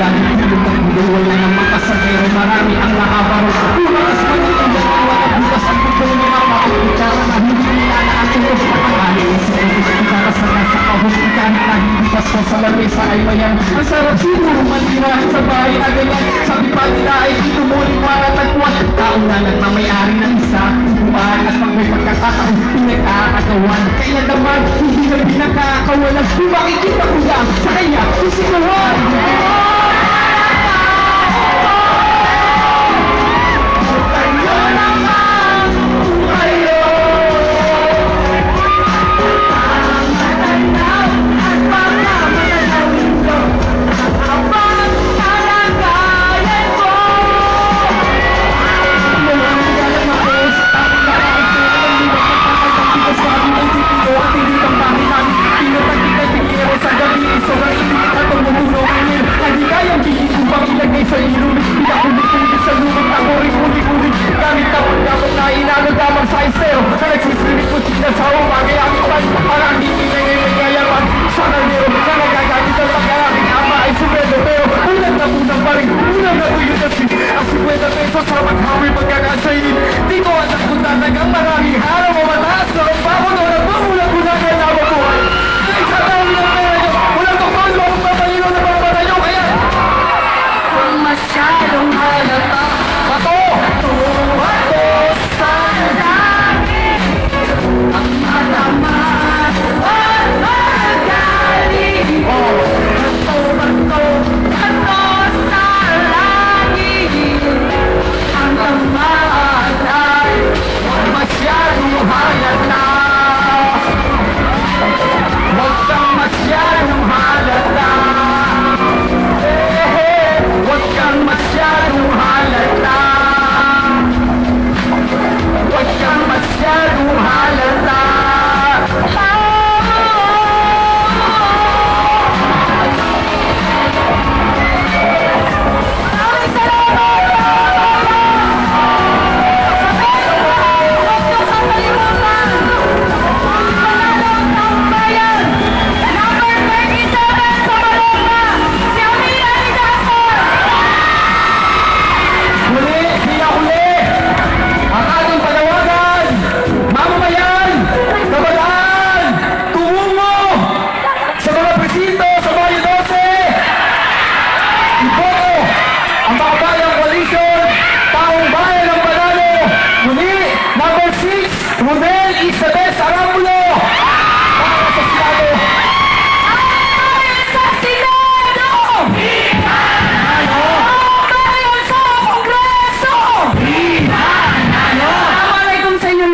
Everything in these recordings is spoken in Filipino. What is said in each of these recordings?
Walang pinutang hindi, wala nang makasagero Marami ang nakabaro sa bukas Pagkakas pagkakas bukas ang pupong ni mama Ang kutsara na hindi nila na ang tulos na pangalim Sa kutsara sa nasa kahustikan Na hindi pasko sa lamesa ay mayan Ang sarap siguro malirahan sa bahay na ganyan. Sabi pa nila ay itumuling para tagwan Taong na nagmamayari ng isa Tumaan at pag may pagkakataon pinagkakatawa kailan naman hindi na pinakakawalan. Kung makikita ko lang sa kanya 50 pesos sa maghawi pagkakasayin Di ko alam kung tatagang maraming araw o mataas na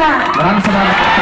Maraming salamat.